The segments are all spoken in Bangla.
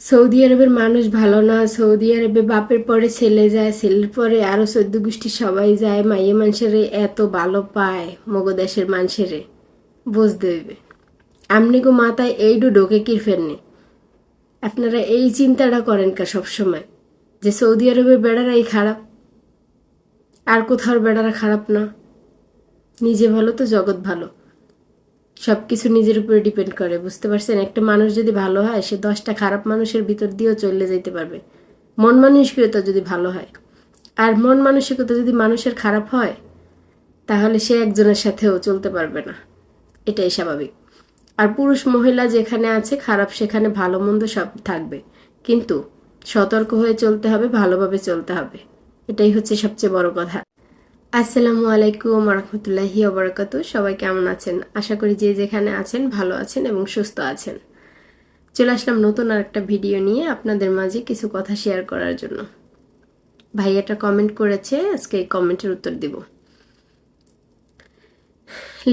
সৌদি আরবের মানুষ ভালো না, সৌদি আরবে বাপের পরে ছেলে যায়, ছেলের পরে আরও চোদ্দ গোষ্ঠী সবাই যায়, মাইয়ে মানুষের এত ভালো পায় মগদেশের মানুষের। বুঝতে হইবে। আমনি গো মাথায় এইটু ঢোকে কি ফেরনি? আপনারা এই চিন্তাটা করেন কা সবসময়, যে সৌদি আরবের বেড়ারাই খারাপ। আর কোথাও বেড়ারা খারাপ না। নিজে ভালো তো জগৎ ভালো। সব কিছু নিজের উপরে ডিপেন্ড করে, বুঝতে পারছেন? একটা মানুষ যদি ভালো হয়, সে দশটা খারাপ মানুষের ভিতর দিয়েও চলে যেতে পারবে। মন মানসিকতা যদি ভালো হয়, আর মন মানসিকতা যদি মানুষের খারাপ হয়, তাহলে সে একজনের সাথেও চলতে পারবে না। এটাই স্বাভাবিক। আর পুরুষ মহিলা যেখানে আছে, খারাপ সেখানে, ভালো মন্দ সব থাকবে। কিন্তু সতর্ক হয়ে চলতে হবে, ভালোভাবে চলতে হবে। এটাই হচ্ছে সবচেয়ে বড় কথা। আসসালামু আলাইকুম রহমতুল্লাহি ওবরাকাতু। সবাই কেমন আছেন? আশা করি যে যেখানে আছেন ভালো আছেন এবং সুস্থ আছেন। চলে আসলাম নতুন আর একটা ভিডিও নিয়ে আপনাদের মাঝে কিছু কথা শেয়ার করার জন্য। ভাইয়াটা কমেন্ট করেছে, আজকে এই কমেন্টের উত্তর দিব।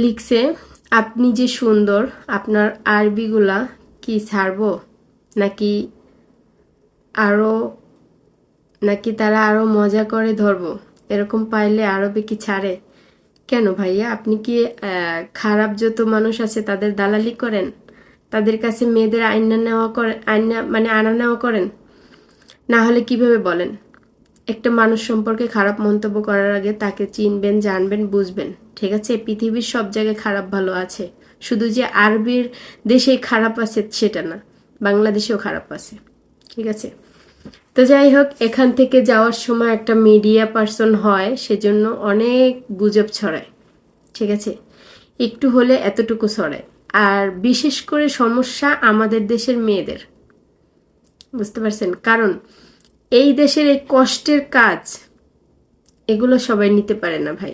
লিখছে, আপনি যে সুন্দর, আপনার আরবিগুলা কি ছাড়বো? নাকি আরও নাকি তারা আরও মজা করে ধরবো? এরকম পাইলে আরবে কি ছাড়ে। কেন ভাইয়া? আপনি কি খারাপ যত মানুষ আছে তাদের দালালি করেন? তাদের কাছে মেয়েদের আইনা নেওয়া করে আইনা মানে আনা নেওয়া করেন? না হলে কীভাবে বলেন? একটা মানুষ সম্পর্কে খারাপ মন্তব্য করার আগে তাকে চিনবেন, জানবেন, বুঝবেন। ঠিক আছে? পৃথিবীর সব জায়গায় খারাপ ভালো আছে। শুধু যে আরবির দেশে খারাপ আছে সেটা না। বাংলাদেশেও খারাপ আছে। ঠিক আছে? তো যাই হোক, এখান থেকে যাওয়ার সময় একটা মিডিয়া পার্সন হয়, সেজন্য অনেক গুজব ছড়ায়, ঠিক আছে? একটু হলে এতটুকু ছড়ায়। আর বিশেষ করে সমস্যা আমাদের দেশের মেয়েদের, বুঝতে পারছেন? কারণ এই দেশের এই কষ্টের কাজ, এগুলো সবাই নিতে পারে না ভাই।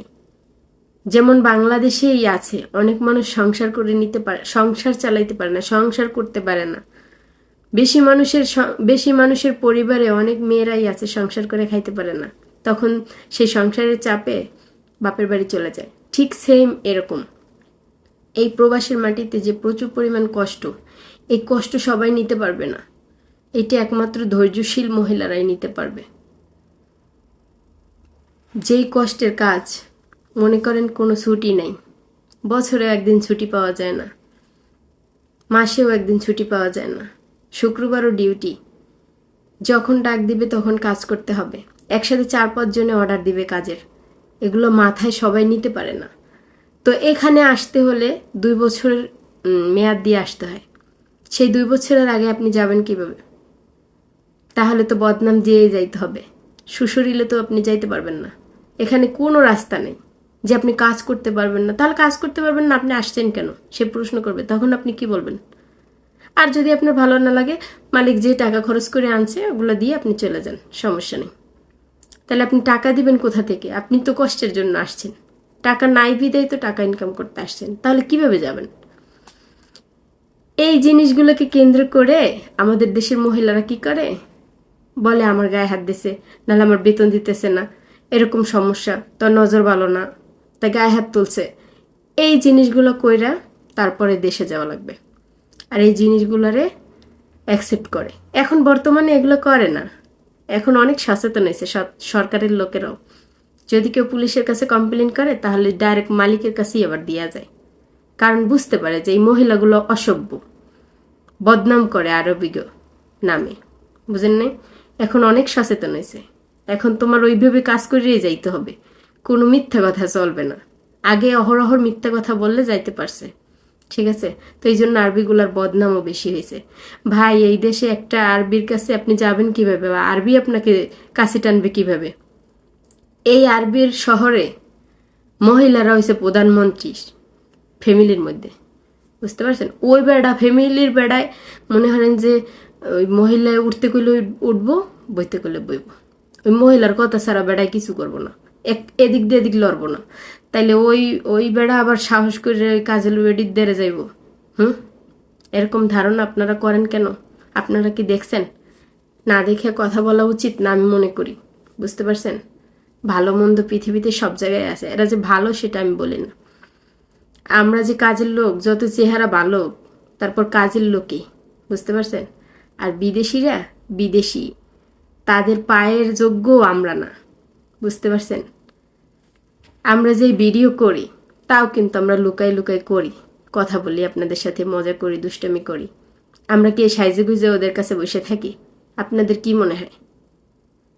যেমন বাংলাদেশেই আছে, অনেক মানুষ সংসার করে নিতে পারে, সংসার চালাইতে পারে না, সংসার করতে পারে না। বেশি মানুষের বেশি মানুষের পরিবারে অনেক মেয়েরাই আছে, সংসার করে খাইতে পারে না। তখন সেই সংসারের চাপে বাপের বাড়ি চলে যায়। ঠিক সেম এরকম। এই প্রবাসের মাটিতে যে প্রচুর পরিমাণ কষ্ট, এই কষ্ট সবাই নিতে পারবে না। এটি একমাত্র ধৈর্যশীল মহিলারাই নিতে পারবে। যেই কষ্টের কাজ, মনে করেন কোনো ছুটি নেই। বছরে একদিন ছুটি পাওয়া যায় না। মাসেও একদিন ছুটি পাওয়া যায় না। শুক্রবারও ডিউটি। যখন ডাক দিবে তখন কাজ করতে হবে। একসাথে চার পাঁচ জনে অর্ডার দিবে কাজের। এগুলো মাথায় সবাই নিতে পারে না। তো এখানে আসতে হলে দুই বছরের মেয়াদ দিয়ে আসতে হয়। সেই দুই বছরের আগে আপনি যাবেন কীভাবে? তাহলে তো বদনাম যেয়ে যাইতে হবে। শ্বশুরিলে তো আপনি যাইতে পারবেন না। এখানে কোনো রাস্তা নেই। যে আপনি কাজ করতে পারবেন না, তাহলে কাজ করতে পারবেন না, আপনি আসছেন কেন? সে প্রশ্ন করবে। তখন আপনি কি বলবেন? আর যদি আপনার ভালো না লাগে, মালিক যে টাকা খরচ করে আনছে, ওগুলো দিয়ে আপনি চলে যান, সমস্যা নেই। তাহলে আপনি টাকা দিবেন কোথা থেকে? আপনি তো কষ্টের জন্য আসছেন। টাকা নাই বিদায় তো টাকা ইনকাম করতে আসছেন। তাহলে কীভাবে যাবেন? এই জিনিসগুলোকে কেন্দ্র করে আমাদের দেশের মহিলারা কি করে? বলে, আমার গায়ে হাত দিছে, নাহলে আমার বেতন দিতেছে না। এরকম সমস্যা, তোর নজর ভালো না। তাই গায়ে হাত তুলছে। এই জিনিসগুলো কইরা তারপরে দেশে যাওয়া লাগবে। আর এই জিনিসগুলোরে অ্যাকসেপ্ট করে। এখন বর্তমানে এগুলো করে না। এখন অনেক সচেতন হয়েছে সরকারের লোকেরাও। যদি কেউ পুলিশের কাছে কমপ্লেন করে, তাহলে ডাইরেক্ট মালিকের কাছেই আবার দেওয়া যায়। কারণ বুঝতে পারে যে এই মহিলাগুলো অসভ্য। বদনাম করে আরবিগ নামে। বুঝেন নাই? এখন অনেক সচেতন হয়েছে। এখন তোমার ওইভাবে কাজ করিয়ে যাইতে হবে। কোনো মিথ্যা কথা চলবে না। আগে অহরহর মিথ্যা কথা বললে যাইতে পারছে। ঠিক আছে? তো এই জন্য আরবিগুলার বদনামও বেশি হয়েছে। ভাই, এই দেশে একটা আরবির কাছে আপনি যাবেন কীভাবে? বা আরবি আপনাকে কাছে টানবে কীভাবে? এই আরবির শহরে মহিলারা হয়েছে প্রধানমন্ত্রী ফ্যামিলির মধ্যে। বুঝতে পারছেন? ওই বেড়া, ফ্যামিলির বেড়ায় মনে করেন যে ওই মহিলায় উঠতে করলে উঠবো, বইতে করলে বইব। ওই মহিলার কথা ছাড়া বেড়ায় কিছু করব না। এক, এদিক দিয়ে এদিক লড়বো না। তাইলে ওই ওই বেড়া আবার সাহস করে ওই কাজের বেডির দেরে যাইব। হুম? এরকম ধারণা আপনারা করেন কেন? আপনারা কি দেখছেন? না দেখে কথা বলা উচিত না আমি মনে করি। বুঝতে পারছেন? ভালো মন্দ পৃথিবীতে সব জায়গায় আছে। এরা যে ভালো সেটা আমি বলি না। আমরা যে কাজের লোক, যত চেহারা ভালো, তারপর কাজের লোকই। বুঝতে পারছেন? আর বিদেশিরা বিদেশি। তাদের পায়ের যোগ্য আমরা না। বুঝতে পারছেন? আমরা যে ভিডিও করি, তাও কিন্তু আমরা লুকাই লুকাই করি। কথা বলি আপনাদের সাথে, মজা করি, দুষ্টামি করি। আমরা কি সাইজে গুজে ওদের কাছে বসে থাকি? আপনাদের কি মনে হয়?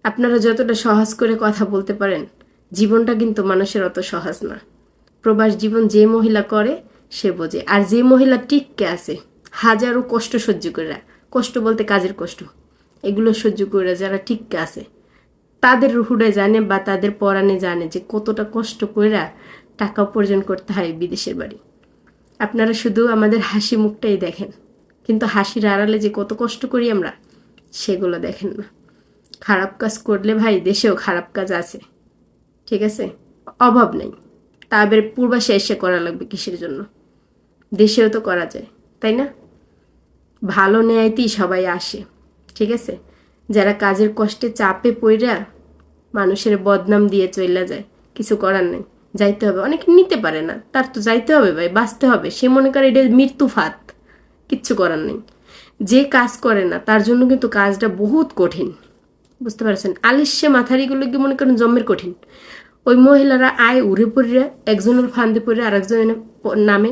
আপনারা যতটা সহজ করে কথা বলতে পারেন, জীবনটা কিন্তু মানুষের অত সহজ না। প্রবাস জীবন যে মহিলা করে, সে বোঝে। আর যে মহিলা টিককে আছে, হাজারো কষ্ট সহ্য করে কষ্ট বলতে কাজের কষ্ট। এগুলো সহ্য করে যারা টিককে আছে। তাদের রুহুডে জানে বা তাদের পরাণে জানে যে কতটা কষ্ট কইরা টাকা উপার্জন করতে হয় বিদেশের বাড়ি। আপনারা শুধু আমাদের হাসি মুখটাই দেখেন, কিন্তু হাসির আড়ালে যে কত কষ্ট করি আমরা, সেগুলো দেখেন না। খারাপ কাজ করলে ভাই দেশেও খারাপ কাজ আছে, ঠিক আছে? অভাব নেই। তাদের পূর্বাসে এসে করা লাগবে কিসের জন্য? দেশেও তো করা যায়, তাই না? ভালো নেয়াইতেই সবাই আসে, ঠিক আছে? যারা কাজের কষ্টে চাপে পইরা মানুষের বদনাম দিয়ে চইলা যায়। কিছু করার নেই। যাইতে হবে। অনেকে নিতে পারে না। তার তো যাইতে হবে ভাই, বাঁচতে হবে। সে মনে করে এটা মৃত্যু ফাত কিচ্ছু করার নেই। যে কাজ করে না, তার জন্য কিন্তু কাজটা বহুত কঠিন। বুঝতে পারছেন? আলিশে মাথারিগুলো কি মনে করেন জমের কঠিন? ওই মহিলারা আয় উড়ে পড়িয়া একজনের ফান্দে পড়ে আর একজনের নামে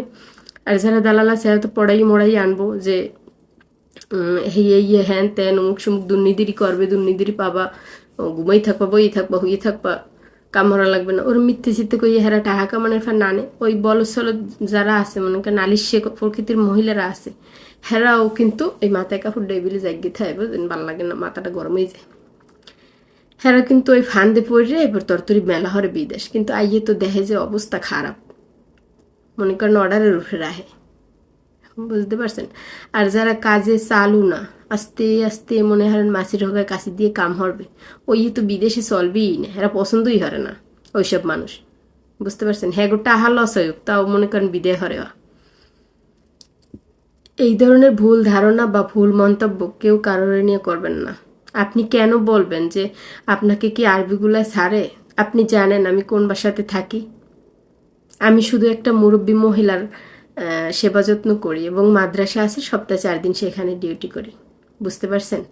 আর যারা দালাল আছে তো পড়াই মোড়াই আনব যে হেয়ে ইয়ে হ্যান ত্যান অমুক সমুক দুর্নীতিরই করবে, দুর্নীতিরই পাবা। ঘুমাই থাকবা, বই থাকবা হুই থাকবা, কামড়া লাগবে না। ওর মিথ্যে চিত্তে কই হেরা টাহা কামানের ফের নানে। ওই বলসল যারা আছে, মনে করেন নালিশ প্রকৃতির মহিলারা আছে, হেরাও কিন্তু এই মাথায় কাপড় ডেবিলে জাগি থাকে, বুঝলেন? ভালো লাগে না, মাথাটা গরম হয়ে যায়। হেরা কিন্তু ওই ফান্দে পড়ে এবার তরতরি মেলা হরে বিদেশ। কিন্তু আইয়ে তো দেখে যে অবস্থা খারাপ। মনে করেন অর্ডারের উঠে রাহে বুঝতে পারছেন? আর যারা কাজে চালু না, আস্তে আস্তে মনে হয় মাছির হোগায় কাশি দিয়ে কাম হরবে। ওই তো বিদেশে চলবেই না, এরা পছন্দই হরে না ওইসব মানুষ। বুঝতে পারছেন? হ্যাঁ গোটা লস হয় তাও মনে করেন বিদে হরে এই ধরনের ভুল ধারণা বা ভুল মন্তব্য কেউ কারোর নিয়ে করবেন না। আপনি কেন বলবেন যে আপনাকে কি আরবিগুলা ছাড়ে? আপনি জানেন আমি কোন বাসাতে থাকি? আমি শুধু একটা মুরব্বী মহিলার সেবা যত্ন করি এবং মাদ্রাসা আছে, সপ্তাহে চার দিন সেখানে ডিউটি করি। বুঝতে পারছেন?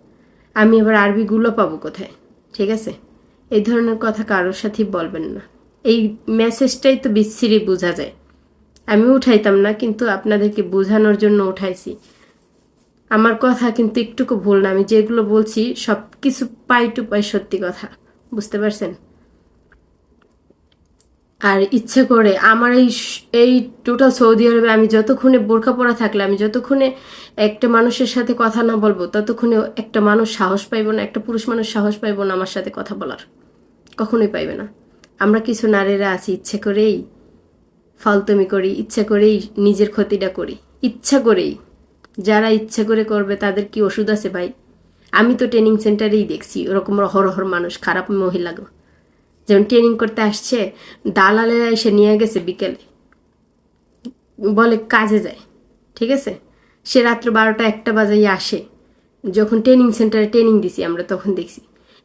আমি আবার আরবিগুলো পাবো কোথায়? ঠিক আছে? এই ধরনের কথা কারোর সাথেই বলবেন না। এই মেসেজটাই তো বিচ্ছিরি বোঝা যায়। আমি উঠাইতাম না, কিন্তু আপনাদেরকে বোঝানোর জন্য উঠাইছি। আমার কথা কিন্তু একটুকু ভুল না, আমি যেগুলো বলছি সব কিছু পাই টু পাই সত্যি কথা। বুঝতে পারছেন? আর ইচ্ছে করে আমার এই এই টোটাল সৌদি আরবে আমি যতক্ষণে বোরখা পরা থাকলে, আমি যতক্ষণে একটা মানুষের সাথে কথা না বলব, ততক্ষণে একটা মানুষ সাহস পাইব না, একটা পুরুষ মানুষ সাহস পাইব না আমার সাথে কথা বলার। কখনোই পাইবে না। আমরা কিছু নারীরা আছি, ইচ্ছে করেই ফালতুমি করি, ইচ্ছা করেই নিজের ক্ষতিটা করি, ইচ্ছা করেই। যারা ইচ্ছা করে করবে, তাদের কি ওষুধ আছে ভাই? আমি তো ট্রেনিং সেন্টারেই দেখছি, ওরকম হর মানুষ, খারাপ মহিলাগো যেমন ট্রেনিং করতে আসছে, দালালেরা এসে নিয়ে গেছে বিকেলে। বলে কাজে যায়, ঠিক আছে? সে রাত্র বারোটা একটা বাজাই আসে। যখন ট্রেনিং সেন্টারে ট্রেনিং দিছি আমরা, তখন দেখছি,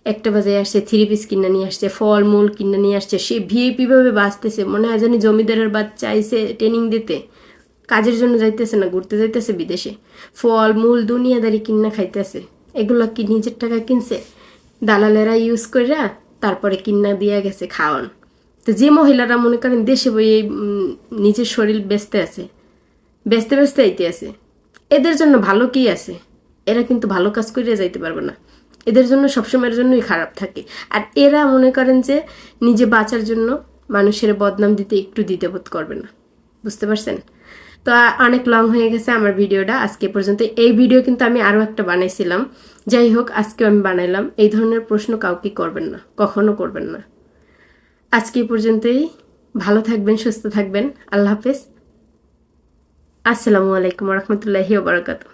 একটা বাজায় আসছে থ্রি পিস কিনে নিয়ে আসছে ফল মূল কিনে নিয়ে আসছে। সে ভিএপি ভাবে বাঁচতেছে, মনে হয় জানি জমিদারের বাচ্চা আইসে ট্রেনিং দিতে। কাজের জন্য যাইতেছে না, ঘুরতে যাইতেছে বিদেশে। ফল মূল দুনিয়াদারি কিনা খাইতেছে। এগুলো কি নিজের টাকা কিনছে? দালালেরা ইউজ কইরা তারপরে কিন্না দিয়া গেছে খাওয়ান। তো যে মহিলারা মনে করেন দেশে বই নিজের শরীর বেচতে আছে বেচতে বেচতে আইতে আছে, এদের জন্য ভালো কি আছে? এরা কিন্তু ভালো কাজ করিয়া যাইতে পারবে না। এদের জন্য সবসময়ের জন্যই খারাপ থাকে। আর এরা মনে করেন যে নিজে বাঁচার জন্য মানুষের বদনাম দিতে একটু দিতে বোধ করবে না। বুঝতে পারছেন? তো অনেক লং হয়ে গেছে আমার ভিডিওটা, আজকে পর্যন্ত। এই ভিডিও কিন্তু আমি আরও একটা বানাইছিলাম। যাই হোক, আজকেও আমি বানাইলাম। এই ধরনের প্রশ্ন কাউকে করবেন না, কখনো করবেন না। আজকে পর্যন্তই। ভালো থাকবেন, সুস্থ থাকবেন। আল্লাহ হাফেজ। আসসালামু আলাইকুম রহমতুল্লাহি ওবরাকাতু